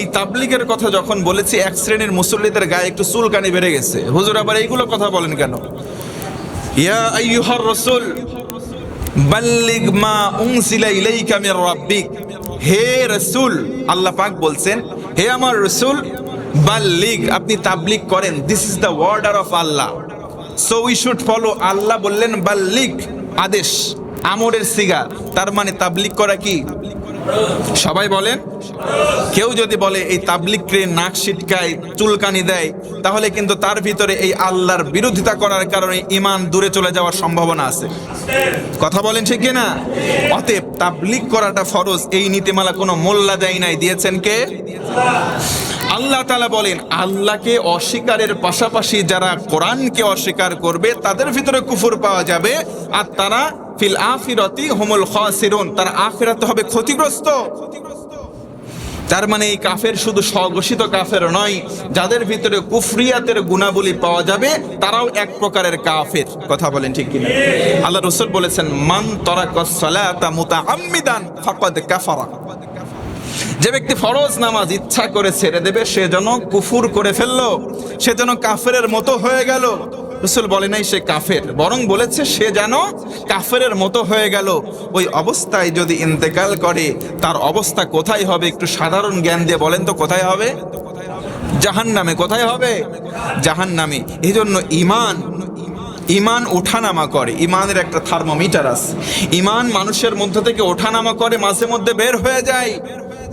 এই তাবলিগের কথা যখন বলেছি, এক শ্রেণির মুসল্লিদের গায়ে একটু চুলকানি বেড়ে গেছে। হুজুর, আবার এইগুলো কথা বলেন কেন? ইয়া আইয়ুহার রাসূল, বাল্লিগ মা উনসিলা ইলাইকা মির রাব্বিক। হে রাসূল, আল্লাহ পাক বলছেন, হে আমার রাসূল, বাল্লিগ, আপনি তাবলিগ করেন। This is the word of Allah so we should follow আল্লাহ বললেন, বাল্লিগ, আদেশ, আমরের সিগা। তার মানে তাবলিগ করা কি? সবাই বলেন? কেউ যদি বলে এই তাবলিগকে নাক সিটকায় চুলকানি দেয়, তাহলে কিন্তু তার ভিতরে এই আল্লাহর বিরোধিতা করার কারণে ইমান দূরে চলে যাওয়ার সম্ভাবনা আছে। কথা বলেন ঠিক না অতএব তাবলিগ করাটা ফরজ, এই নীতিমালা কোনো মোল্লা দেয় নাই। দিয়েছেন কে? আল্লাহ তালা বলেন, আল্লাহকে অস্বীকারের পাশাপাশি যারা কোরআনকে অস্বীকার করবে, তাদের ভিতরে কুফুর পাওয়া যাবে, আর তারা ফিল আফিরতি হোমুল খাসিরুন। তার আখিরাতে হবে ক্ষতিগ্রস্ত। তার মানে এই কাফের শুধু স্বঘোষিত কাফের নয়, যাদের ভিতরে কুফরিয়াতের গুণাবলী পাওয়া যাবে, তারাও এক প্রকারের কাফের। কথা বলেন ঠিক কিনা? আল্লাহ রসুল বলেছেন, মান তরাকাস সালাতা মুতাআম্মিদান ফাকাদ কাফারা। যে ব্যক্তি ফরজ নামাজ ইচ্ছা করে ছেড়ে দেবে, সে যেন কুফুর করে ফেলল, সে যেন কাফেরের মতো হয়ে গেল। রসুল বলে নাই সে কাফের, বরং বলেছে সে যেন কাফেরের মতো হয়ে গেল। ওই অবস্থায় যদি ইন্তেকাল করে, তার অবস্থা কোথায় হবে? একটু সাধারণ জ্ঞান দিয়ে বলেন তো, কোথায় হবে? জাহান নামে কোথায় হবে? জাহান নামে এই জন্য ইমান ইমান ওঠানামা করে। ইমানের একটা থার্মোমিটার আছে। ইমান মানুষের মধ্যে থেকে ওঠানামা করে, মাঝে মধ্যে বের হয়ে যায়।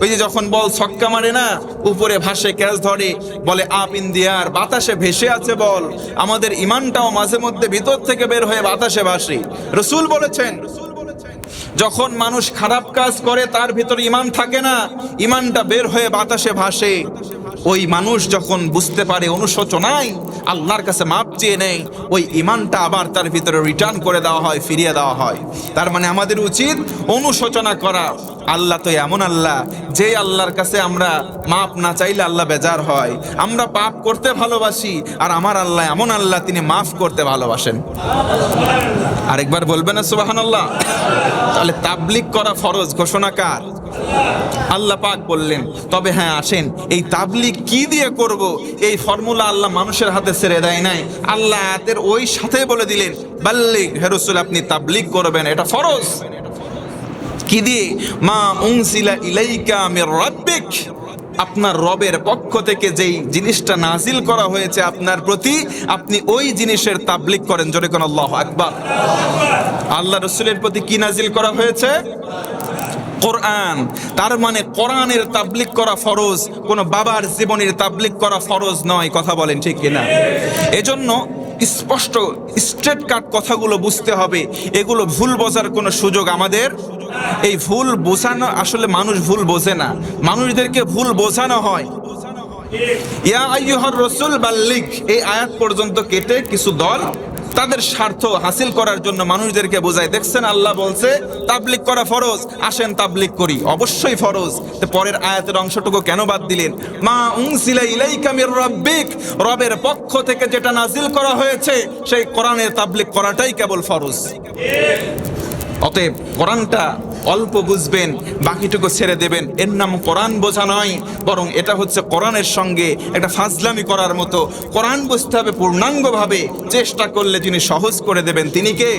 ওই যে যখন বল ছক্কা মারে না, উপরে ভাসে ক্যাচ ধরে, বলে, আপ ইন দিয়ার বাতাসে ভেসে আছে বল। আমাদের ইমানটাও মাঝে মধ্যে ভিতর থেকে বের হয়ে বাতাসে ভাসে। রসুল বলেছেন, যখন মানুষ খারাপ কাজ করে, তার ভিতরে ইমান থাকে না, ইমানটা বের হয়ে বাতাসে ভাসে। ওই মানুষ যখন বুঝতে পারে অনুশোচনায়, আল্লাহর কাছে মাপ চেয়ে নেয়, ওই ইমানটা আবার তার ভিতরে রিটার্ন করে দেওয়া হয়, ফিরিয়ে দেওয়া হয়। তার মানে আমাদের উচিত অনুশোচনা করা। আল্লাহ তো এমন আল্লাহ যে আল্লাহর কাছে আমরা মাপ না চাইলে আল্লাহ বেজার হয়। আমরা পাপ করতে ভালোবাসি, আর আমার আল্লাহ এমন আল্লাহ, তিনি মাফ করতে ভালোবাসেন। আরেকবার বলবেন না সুবাহান আল্লাহ তাহলে তাবলিক করা ফরজ, ঘোষণা কার? আল্লাহ পাক বললেন, তবে হ্যাঁ আসেন, এই তাবলিক কি দিয়ে করব? এই ফর্মুলা আল্লাহ মানুষের হাতে ছেড়ে দেয় নাই। আল্লাহ আয়াতের ওই সাথে বলে দিলেন বাল্লিক হেরসুল আপনি তাবলিক করবেন, এটা ফরজ। কি দিয়ে? মা উংসিলা ইলাইকা মির রাব্বিক। আপনার রবের পক্ষ থেকে যেই জিনিসটা নাজিল করা হয়েছে আপনার প্রতি, আপনি ওই জিনিসের তাবলিক করেন। জোরে কোন আল্লাহ আকবার। আল্লাহ রসুলের প্রতি কি নাজিল করা হয়েছে? কোরআন। তার মানে কোরআনের তাবলিক করা ফরজ, কোনো বাবার জীবনের তাবলিক করা ফরজ নয়, কথা বলেন ঠিক কিনা এজন্য স্পষ্ট, স্ট্রেট কাট কথাগুলো বুঝতে হবে। এগুলো ভুল বোঝার কোনো সুযোগ আমাদের এই ভুল বোঝানো, আসলে মানুষ ভুল বোঝে না। মানুষদেরকে ভুল বোঝানো হয়। ইয়া আইয়ুহার রসুল বাল্লিক এই আয়াত পর্যন্ত কেটে কিছু দল তাদের স্বার্থ হাসিল করার জন্য মানুষদেরকে বোঝায়। দেখছেন, আল্লাহ বলছে তাবলিক করা ফরজ। আসেন তাবলিক করি। অবশ্যই ফরজ। পরের আয়াতের অংশটুকু কেন বাদ দিলেন? মা উনসিলা ইলাইকা মির রাব্বিক। রবের পক্ষ থেকে যেটা নাজিল করা হয়েছে, সেই কোরআনের তাবলিক করাটাই কেবল ফরজ। অতএব কোরআনটা অল্প বুঝবেন, বাকিটুকু ছেড়ে দেবেন। এর নাম কোরআন বোঝা নয়, বরং এটা হচ্ছে কোরআনের সঙ্গে একটা ফাজলামি করার মতো। কোরআন বুঝতে হবে পূর্ণাঙ্গভাবে, চেষ্টা করলে তিনি সহজ করে দেবেন। তিনি কে?